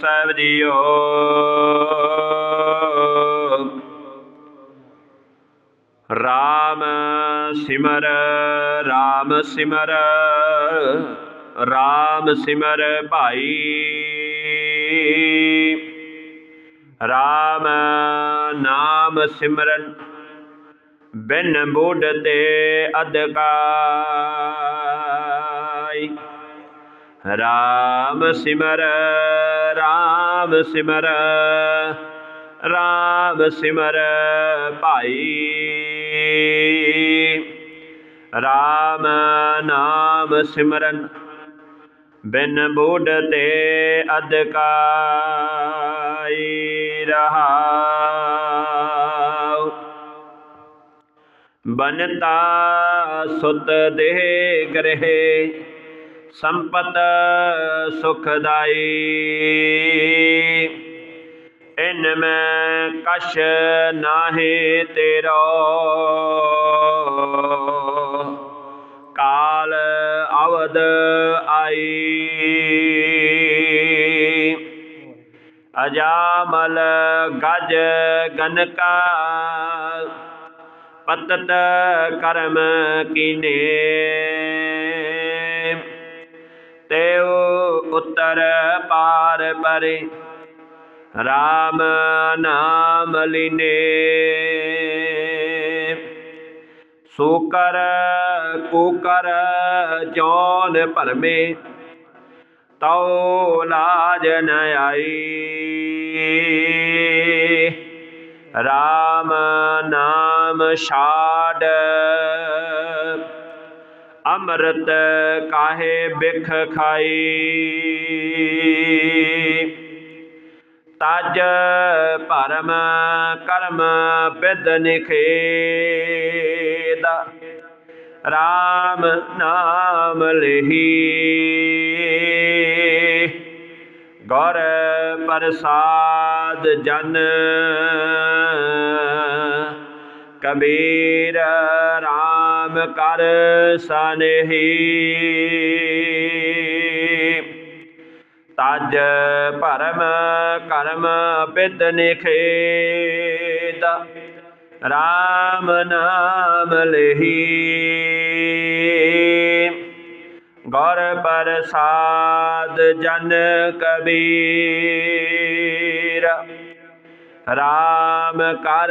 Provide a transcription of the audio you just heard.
ਸਾਹਿਬ ਜੀਓ। ਰਾਮ ਸਿਮਰ ਰਾਮ ਸਿਮਰ ਰਾਮ ਸਿਮਰ ਭਾਈ। ਰਾਮ ਨਾਮ ਸਿਮਰਨ, ਬਿਨ ਬੁੱਢ ਤੇ ਅਧਕਾਈ ਰਾਮ ਸਿਮਰ ਰਾਮ ਸਿਮਰ ਰਾਮ ਸਿਮਰ ਭਾਈ। ਰਾਮ ਨਾਮ ਸਿਮਰਨ, ਬਿਨ ਬੁੱਢ ਤੇ ਅਧਕਾਈ ਰਹਾਉ। ਬਨਤਾ ਸੁਤ ਦੇਹ ਗ੍ਰਹਿ ਸੰਪਤ ਸੁਖਦਾਈ। ਇਨ ਮੈਂ ਕਛ ਨਾਹੀ ਤੇਰੋ। ਕਾਲ ਅਵਦ ਆਈ। ਅਜਾਮਲ ਗਜ ਗਨਕਾ। ਪਤਤ ਕਰਮ ਕੀਨੇ। ਉਤਰ ਪਾਰ ਪਰੇ। RAM ਨਾਮ ਲੀਨੇ। ਸੋਕਰ ਕੋਕਰ ਜੋਨ ਭਰਮੇ। ਤਉ ਲਾਜ ਨ ਆਈ। RAM ਨਾਮ ਛਾੜ। ਅੰਮ੍ਰਿਤ ਕਾਹੇ ਬਿਖ ਖਾਈ? ਤਜ ਭਰਮ ਕਰਮ ਬਿਦ ਨਿਖੇਦ RAM ਨਾਮ ਲਹੀ। ਗੁਰ ਪ੍ਰਸਾਦ ਜਨ ਕਬੀਰ ਕਰ ਸਨਹੀ। ਤਜ ਭਰਮ ਕਰਮ ਬਿਦ ਨਿਖੇਦ RAM ਨਾਮ ਲਹੀ। ਗੁਰ ਪ੍ਰਸਾਦ ਜਨ ਕਬੀਰ। RAM ਕਰ